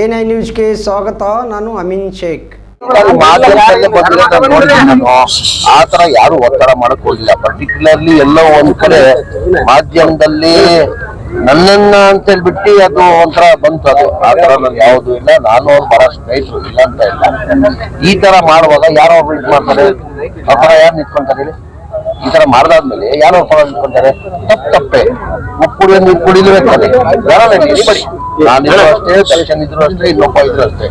N ನ್ಯೂಸ್ಗೆ ಸ್ವಾಗತ ನಾನು ಅಮೀನ್ ಶೇಖ್. ಆತರ ನಾನು. ಆ ತರ ಯಾರು ಒತ್ತಡ ಮಾಡಕ್ ಹೋಗಿಲ್ಲ ಪರ್ಟಿಕ್ಯುಲರ್ಲಿ ಎಲ್ಲೋ ಒಂದ್ ಕಡೆ ಮಾಧ್ಯಮದಲ್ಲಿ ನನ್ನನ್ನ ಅಂತ ಹೇಳ್ಬಿಟ್ಟು ಅದು ಒಂಥರ ಬಂತು. ಅದು ಆ ತರ ನನ್ ಯಾವ್ದು ಇಲ್ಲ. ನಾನು ಅವ್ರು ಬಹಳ ಸ್ನೇಹಿತರು ಇಲ್ಲ ಅಂತ ಇಲ್ಲ. ಈ ತರ ಮಾಡುವಾಗ ಯಾರೋ ಒಬ್ರು ಇದ್ ಮಾಡ್ತಾರೆ. ಆ ತರ ಯಾರು ನಿಂತ್ಕೊಂತಾರೆ ಹೇಳಿ? ಈ ತರ ಮಾಡ್ದಾದ್ಮೇಲೆ ಯಾರೋ ಫಲ ನಿಂತ್ಕೊಂತಾರೆ. ತಪ್ಪು ತಪ್ಪೆ. ಉಪ್ಪು ನೀರು ಕುಡಿಲೇಬೇಕಾದ್ರೆ ಬರಲ್ಲ ಎನಿಬಡಿ ನಾನಿದ್ರು ಅಷ್ಟೇ ದರ್ಶನ್ ಇದ್ರು ಅಷ್ಟೇ ಇನ್ನೊಬ್ಬ ಇದ್ರು ಅಷ್ಟೇ.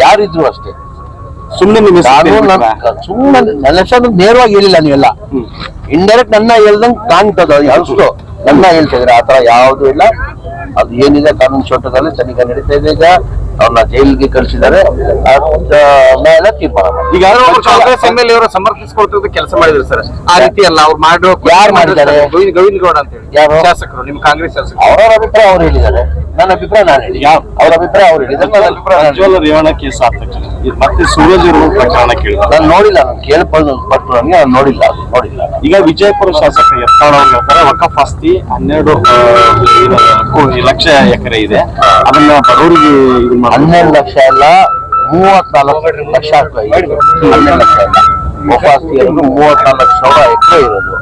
ಯಾರಿದ್ರು ಅಷ್ಟೇ. ಸುಮ್ಮನೆ ನಾನು ನನ್ನ ಸುಮ್ಮನೆ ನನ್ನ ಹೆಸರು ನೇರವಾಗಿ ಹೇಳಿಲ್ಲ ನೀವೆಲ್ಲ. ಇಂಡೈರೆಕ್ಟ್ ನನ್ನ ಹೇಳ್ದಂಗ್ ಕಾಣ್ತದ ಅಷ್ಟು ನನ್ನ ಹೇಳ್ತಾ ಇದ್ರೆ ಆತರ ಯಾವ್ದು ಇಲ್ಲ. ಅದು ಏನಿದೆ ಕಾನೂನು ಚೋಟದಲ್ಲಿ ತನಿಖೆ ನಡೀತಾ ಇದೆ ಈಗ. ಅವ್ರನ್ನ ಜೈಲಿಗೆ ಕಳಿಸಿದ್ದಾರೆ. ಮೇಲೆ ತೀರ್ಮಾನ ಈಗ ಕಾಂಗ್ರೆಸ್ ಎಂ ಎಲ್ ಅವರು ಸಮರ್ಥಿಸಿಕೊಡ್ತಿದ್ದು ಕೆಲಸ ಮಾಡಿದ್ರು ಸರ್ ಆ ರೀತಿ ಅಲ್ಲ ಅವ್ರು ಮಾಡೋ ಯಾರು ಮಾಡಿದ್ದಾರೆ? ಗೋವಿಂದ ಗೋವಿಂದ ಗೌಡ ಅಂತ ಹೇಳಿ. ಯಾರು? ಶಾಸಕರು ನಿಮ್ ಕಾಂಗ್ರೆಸ್ ಶಾಸಕರು. ಅವರ ಅಭಿಪ್ರಾಯ ಅವ್ರು ಹೇಳಿದ್ದಾರೆ. ನನ್ನ ಅಭಿಪ್ರಾಯ ನಾನು ಹೇಳಿ ಅವ್ರ ಅಭಿಪ್ರಾಯ ಅವ್ರು ಹೇಳಿದ್ದಾರೆ. ನನ್ನ ಅಭಿಪ್ರಾಯ ರೇವಣ್ಣ ಕೇಸ್ ಇದು ಮತ್ತೆ ಸೂರಜ್ ಇರುವ ಪ್ರಕರಣ ಕೇಳಿದ ನಾನು ನೋಡಿಲ್ಲ ನಾನು ಕೇಳ್ಕೊಂಡು ಪಟ್ಟು ನನಗೆ ನಾನು ನೋಡಿಲ್ಲ ಅದು ನೋಡಿಲ್ಲ. ಈಗ ವಿಜಯಪುರ ಶಾಸಕ ಯತ್ನಾಳ್ ಅವ್ರು ಹೇಳ್ತಾರೆ ವಕಫ್ ಆಸ್ತಿ ಹನ್ನೆರಡು ಲಕ್ಷ ಎಕರೆ ಇದೆ. ಅದನ್ನ ಬಡವರಿಗೆ ಇದು ಮಾಡಿ. ಹನ್ನೆರಡು ಲಕ್ಷ ಅಲ್ಲ ಮೂವತ್ನಾಲ್ಕು ಲಕ್ಷ ಹನ್ನೆರಡು ಲಕ್ಷ ಅಲ್ಲ. ಒಪ್ಪಾಸ್ತಿ ಇರೋದು ಮೂವತ್ನಾಲ್ಕು ಸಾವಿರ ಎಕರೆ ಇರೋದು.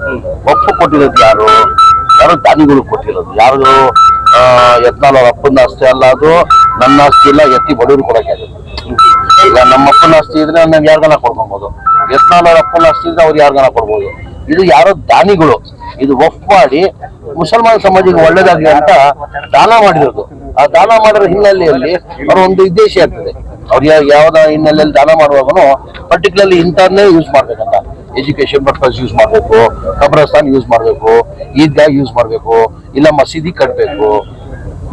ಒಪ್ಪು ಕೊಟ್ಟಿರೋದು ಯಾರು? ಯಾರು ದಾನಿಗಳು ಕೊಟ್ಟಿರೋದು? ಯಾರು ಯತ್ನಾಳ್ ಅವ್ರ ಅಪ್ಪನ ಆಸ್ತಿ ಅಲ್ಲ ಅದು ನನ್ನ ಆಸ್ತಿ ಇಲ್ಲ ಎತ್ತಿ ಬಡವರು ಕೊಡಕ್ಕೆ ಅದು ಈಗ ನಮ್ಮ ಅಪ್ಪನ ಆಸ್ತಿ ಇದ್ರೆ ನಾನು ಯಾರ್ಗನ ಕೊಡ್ಕೊಬೋದು. ಯತ್ನಾಳ್ ಅವ್ರ ಅಪ್ಪನ ಆಸ್ತಿ ಇದ್ರೆ ಅವ್ರು ಯಾರ್ಗನ ಕೊಡ್ಬೋದು. ಇದು ಯಾರೋ ದಾನಿಗಳು. ಇದು ಒಫ್ ಮಾಡಿ ಮುಸಲ್ಮಾನ್ ಸಮಾಜಕ್ಕೆ ಒಳ್ಳೇದಾಗ್ಲಿ ಅಂತ ದಾನ ಮಾಡಿರೋದು. ಆ ದಾನ ಮಾಡಿರೋ ಹಿನ್ನೆಲೆಯಲ್ಲಿ ಅವ್ರ ಒಂದು ಉದ್ದೇಶ ಇರ್ತದೆ. ಅವ್ರು ಯಾವ ಯಾವ್ದ ಹಿನ್ನೆಲೆಯಲ್ಲಿ ದಾನ ಮಾಡುವಾಗನು ಪರ್ಟಿಕ್ಯುಲರ್ಲಿ ಇಂಥದ್ನೇ ಯೂಸ್ ಮಾಡ್ಬೇಕಂತ. ಎಜುಕೇಶನ್ ಪರ್ಪಸ್ ಯೂಸ್ ಮಾಡಬೇಕು, ಕಬ್ರಸ್ತಾನ್ ಯೂಸ್ ಮಾಡಬೇಕು, ಈದ್ಗಾ ಯೂಸ್ ಮಾಡಬೇಕು, ಇಲ್ಲ ಮಸೀದಿ ಕಟ್ಟಬೇಕು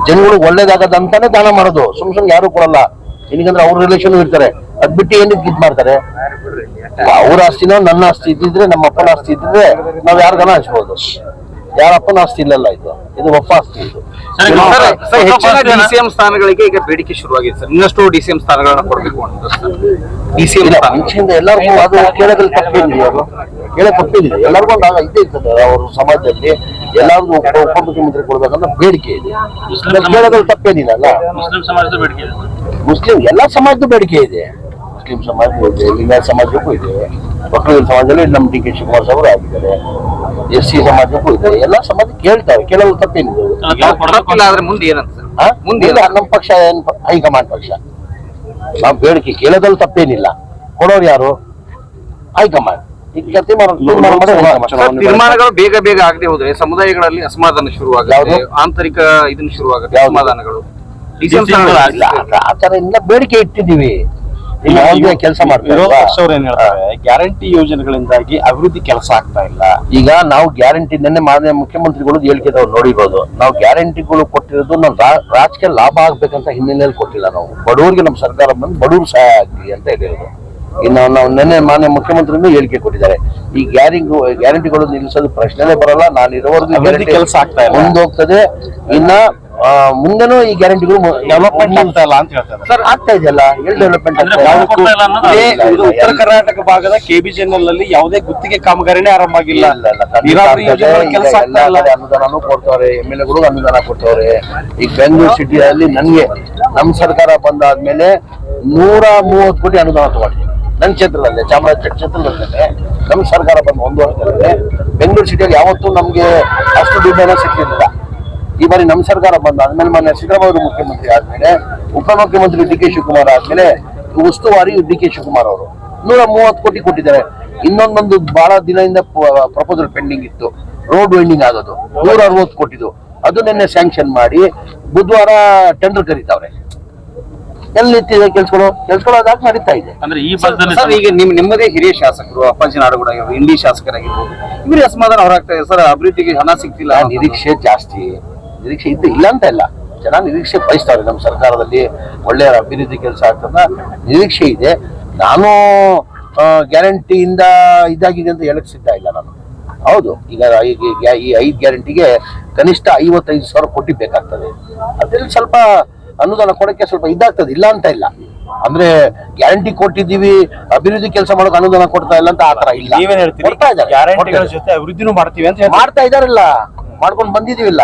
ಜನಗಳು ಒಳ್ಳೇದಾಗದಂತಾನೆ ದಾನ ಮಾಡೋದು. ಸುಮ್ ಸುಮ್ನೆ ಯಾರು ಕೊಡಲ್ಲ. ಏನಕ್ಕಂದ್ರೆ ಅವ್ರ ರಿಲೇಷನ್ ಇರ್ತಾರೆ. ಅದ್ ಬಿಟ್ಟು ಏನಕ್ಕೆ ಇದ್ ಮಾಡ್ತಾರೆ? ಅವ್ರ ಆಸ್ತಿನೋ ನನ್ನ ಆಸ್ತಿ ಇದ್ದಿದ್ರೆ ನಮ್ಮ ಅಪ್ಪನ ಆಸ್ತಿ ಇದ್ದಿದ್ರೆ ನಾವ್ ಯಾರಿಗಾನ ಹಂಚ್ಬೋದು? ಯಾರ ಅಪ್ಪನ ಆಸ್ತಿ ಇಲ್ಲಲ್ಲ ಇದು? ಇದು ಒಪ್ಪ ಆಸ್ತಿ ಇದು. ಸರ್, ಸರ್, ಹೆಚ್ಚಿನ ಡಿಸಿಎಂ ಸ್ಥಾನಗಳಿಗೆ ಈಗ ಬೇಡಿಕೆ ಶುರುವಾಗಿದೆ ಸರ್. ಇನ್ನಷ್ಟು ಡಿಸಿಎಂ ಸ್ಥಾನಗಳನ್ನ ಕೊಡಬೇಕು ಅಂತ ಡಿಸಿಎಂ ಮುಂಚೆಯಿಂದ ಎಲ್ಲರಿಗೂ ಅದು ಕೇಳೋದ್ರಲ್ಲಿ ತಪ್ಪಿಲ್ಲ ಅವರು ಕೇಳೋ ತಪ್ಪೇನಿದೆ ಎಲ್ಲರಿಗೂ ಒಂದು ಆಗ ಇದ್ದೇ ಇರ್ತದೆ ಅವ್ರ ಸಮಾಜದಲ್ಲಿ. ಎಲ್ಲರಿಗೂ ಉಪ ಉಪಮುಖ್ಯಮಂತ್ರಿ ಕೊಡ್ಬೇಕಂತ ಬೇಡಿಕೆ ಇದೆ. ಕೇಳೋದ್ರಲ್ಲಿ ತಪ್ಪೇನಿಲ್ಲ ಅಲ್ಲ? ಮುಸ್ಲಿಂ ಸಮಾಜದ ಬೇಡಿಕೆ ಮುಸ್ಲಿಂ ಎಲ್ಲ ಸಮಾಜದ ಬೇಡಿಕೆ ಇದೆ. ಮುಸ್ಲಿಂ ಸಮಾಜಕ್ಕೂ ಇದೆ ಲಿಂಗಾಯತ ಸಮಾಜಕ್ಕೂ ಇದೆ. ಒಕ್ಕಲಿಗರ ಸಮಾಜದಲ್ಲಿ ನಮ್ಮ ಡಿ ಕೆ ಶಿವಕುಮಾರ್ ಅವರು ಆಗಿದ್ದಾರೆ. ಎಸ್ ಸಿ ಸಮಾಜಕ್ಕೂ ಇದೆ. ಎಲ್ಲ ಸಮಾಜ ಕೇಳ್ತಾರೆ. ಕೇಳಲು ತಪ್ಪೇನಿದೆ. ಮುಂದೆ ಏನಂತ ಸರ್? ಮುಂದೆ ನಮ್ಮ ಪಕ್ಷ ಏನ್ ಹೈಕಮಾಂಡ್ ಪಕ್ಷ. ನಾವು ಬೇಡಿಕೆ ಕೇಳೋದ್ರಲ್ಲಿ ತಪ್ಪೇನಿಲ್ಲ. ಕೊಡೋರು ಯಾರು? ಹೈಕಮಾಂಡ್. ತೀರ್ಮಾನಗಳು ಬೇಗ ಬೇಗ ಆಗದೆ ಹೋದ್ರೆ ಸಮುದಾಯಗಳಲ್ಲಿ ಅಸಮಾಧಾನ ಶುರುವಾಗುತ್ತೆ? ಆಂತರಿಕ ಇದನ್ನ ಶುರುವಾಗುತ್ತೆ ಯಾವ್ದು? ಅಸಮಾಧಾನಗಳು. ಡಿಸಿಎಂ ಇಲ್ಲ, ಬೇಡಿಕೆ ಇಟ್ಟಿದ್ದೀವಿ. ಕೆಲಸ ಏನ್ ಹೇಳ್ತಾರೆ? ಗ್ಯಾರಂಟಿ ಯೋಜನೆಗಳಿಂದಾಗಿ ಅಭಿವೃದ್ಧಿ ಕೆಲಸ ಆಗ್ತಾ ಇಲ್ಲ. ಈಗ ನಾವು ಗ್ಯಾರಂಟಿ ನಿನ್ನೆ ಮಾನ್ಯ ಮುಖ್ಯಮಂತ್ರಿಗಳು ಹೇಳಿಕೆದವ್ರು ನೋಡಿರೋದು. ನಾವು ಗ್ಯಾರಂಟಿಗಳು ಕೊಟ್ಟಿರೋದು ನಾವು ರಾಜಕೀಯ ಲಾಭ ಆಗ್ಬೇಕಂತ ಹಿನ್ನೆಲೆಯಲ್ಲಿ ಕೊಟ್ಟಿಲ್ಲ ನಾವು. ಬಡವರಿಗೆ ನಮ್ಮ ಸರ್ಕಾರ ಬಂದು ಬಡವರು ಸಹಾಯ ಆಗ್ಲಿ ಅಂತ ಹೇಳಿರೋದು. ಇನ್ನು ನಾವು ನಿನ್ನೆ ಮಾನ್ಯ ಮುಖ್ಯಮಂತ್ರಿನೂ ಹೇಳಿಕೆ ಕೊಟ್ಟಿದ್ದಾರೆ. ಈ ಗ್ಯಾರಂಟಿ ಗ್ಯಾರಂಟಿಗಳು ನಿಲ್ಲಿಸೋದು ಪ್ರಶ್ನೆನೇ ಬರಲ್ಲ. ನಾನು ಇರೋವರೆಗೂ ಕೆಲಸ ಆಗ್ತಾ ಇಲ್ಲ. ಮುಂದೋಗ್ತದೆ. ಇನ್ನ ಮುಂದೆನೂ ಈ ಗ್ಯಾರಂಟಿಗಳು ಡೆವಲಪ್ಮೆಂಟ್ ಆಗ್ತಾ ಇಲ್ಲ ಅಂತ ಹೇಳ್ತಾರೆ. ಸರ್ ಆಗ್ತಾ ಇದೆಯಲ್ಲ ಎಲ್ಲಿ ಡೆವಲಪ್ಮೆಂಟ್ ಇದು? ಉತ್ತರ ಕರ್ನಾಟಕ ಭಾಗದ ಕೆಬಿಜಿಎನ್ಎಲ್ ಅಲ್ಲಿ ಯಾವುದೇ ಗುತ್ತಿಗೆ ಕಾಮಗಾರಿನೇ ಆರಂಭ ಆಗಿಲ್ಲ. ನೀರಾವರಿ ಕೊಡ್ತಾವ್ರೆ ಕೆಲಸ ಆಗ್ತಾ ಇಲ್ಲ. ಅನುದಾನನೂ ಕೊಡ್ತವ್ರೆ ಎಂ ಎಲ್ ಎಗಳು ಅನುದಾನ ಕೊಡ್ತಾವ್ರೆ. ಈ ಬೆಂಗಳೂರು ಸಿಟಿಯಲ್ಲಿ ನನ್ಗೆ ನಮ್ ಸರ್ಕಾರ ಬಂದಾದ್ಮೇಲೆ ನೂರ ಮೂವತ್ತು ಕೋಟಿ ಅನುದಾನ ತಗೊಂಡಿದೆ. ನನ್ನ ಕ್ಷೇತ್ರದಲ್ಲೇ ಚಾಮರಾಜ ಕ್ಷೇತ್ರದಲ್ಲೇ. ನಮ್ ಸರ್ಕಾರ ಬಂದು ಒಂದು ವರ್ಷದಲ್ಲೇ ಬೆಂಗಳೂರು ಸಿಟಿಯಲ್ಲಿ ಯಾವತ್ತೂ ನಮ್ಗೆ ಅಷ್ಟು ದುಡ್ಡನ್ನ ಸಿಕ್ಕಿರಲಿಲ್ಲ ಈ ಬಾರಿ ನಮ್ಮ ಸರ್ಕಾರ ಬಂದ ಆದ್ಮೇಲೆ ಮೊನ್ನೆ ಸಿದ್ದರಾಮಯ್ಯ ಅವರು ಮುಖ್ಯಮಂತ್ರಿ ಆದ್ಮೇಲೆ ಉಪಮುಖ್ಯಮಂತ್ರಿ ಡಿ ಕೆ ಶಿವಕುಮಾರ್ ಆದ್ಮೇಲೆ ಉಸ್ತುವಾರಿ ಡಿ ಕೆ ಶಿವಕುಮಾರ್ ಅವರು. ನೂರ ಮೂವತ್ತು ಕೋಟಿ ಕೊಟ್ಟಿದ್ದಾರೆ. ಇನ್ನೊಂದೊಂದು ಬಹಳ ದಿನದಿಂದ ಪ್ರಪೋಸಲ್ ಪೆಂಡಿಂಗ್ ಇತ್ತು. ರೋಡ್ ವೆಂಡಿಂಗ್ ಆಗೋದು ನೂರ ಅರವತ್ತು ಕೋಟಿದು ಅದು ನಿನ್ನೆ ಸ್ಯಾಂಕ್ಷನ್ ಮಾಡಿ ಬುಧವಾರ ಟೆಂಡರ್ ಕರೀತಾವ್ರೆ. ಎಲ್ಲಿ ನಿಂತಿದೆ ಕೆಲ್ಸಗಳು ಕೆಲ್ಸಗಳು ಅದಾಗಿ ನಡೀತಾ ಇದೆ. ಅಂದ್ರೆ ಈ ಸರ್ ಈಗ ನಿಮ್ ನಿಮ್ಮದೇ ಹಿರಿಯ ಶಾಸಕರು ಅಪ್ಪಾಜಿ ನಾಡುಗೌಡ ಆಗಿರ್ಬೋದು ಇಂಡಿ ಶಾಸಕರಾಗಿರ್ಬೋದು ಇವ್ರಿಗೆ ಅಸಮಾಧಾನ ಹೊರಾಗ್ತಾ ಇದೆ ಸರ್ ಅಭಿವೃದ್ಧಿಗೆ ಹಣ ಸಿಗ್ತಿಲ್ಲ ನಿರೀಕ್ಷೆ ಜಾಸ್ತಿ. ನಿರೀಕ್ಷೆ ಇದ್ದ ಇಲ್ಲ ಅಂತ ಇಲ್ಲ ಜನ ನಿರೀಕ್ಷೆ ಬಯಸ್ತಾರೆ. ನಮ್ಮ ಸರ್ಕಾರದಲ್ಲಿ ಒಳ್ಳೆಯ ಅಭಿವೃದ್ಧಿ ಕೆಲಸ ಆಗ್ತದ ನಿರೀಕ್ಷೆ ಇದೆ. ನಾನು ಗ್ಯಾರಂಟಿಯಿಂದ ಇದಾಗಿದೆ ಅಂತ ಹೇಳಕ್ ಸಿದ್ಧ ಇಲ್ಲ ನಾನು. ಹೌದು ಈಗ ಈ ಐದು ಗ್ಯಾರಂಟಿಗೆ ಕನಿಷ್ಠ ಐವತ್ತೈದು ಸಾವಿರ ಕೋಟಿ ಬೇಕಾಗ್ತದೆ. ಅದ್ರಲ್ಲಿ ಸ್ವಲ್ಪ ಅನುದಾನ ಕೊಡಕ್ಕೆ ಸ್ವಲ್ಪ ಇದಾಗ್ತದೆ. ಇಲ್ಲ ಅಂತ ಇಲ್ಲ. ಅಂದ್ರೆ ಗ್ಯಾರಂಟಿ ಕೊಟ್ಟಿದ್ದೀವಿ ಅಭಿವೃದ್ಧಿ ಕೆಲಸ ಮಾಡೋಕೆ ಅನುದಾನ ಕೊಡ್ತಾ ಇಲ್ಲ ಅಂತ ಆತರ ಇಲ್ಲ. ನೀವೇನ್ ಹೇಳ್ತೀರಿ? ಮಾಡ್ತೀವಿ ಅಂತ ಮಾಡ್ತಾ ಇದಾರಲ್ಲ ಮಾಡ್ಕೊಂಡು ಬಂದಿದೀವಿಲ್ಲ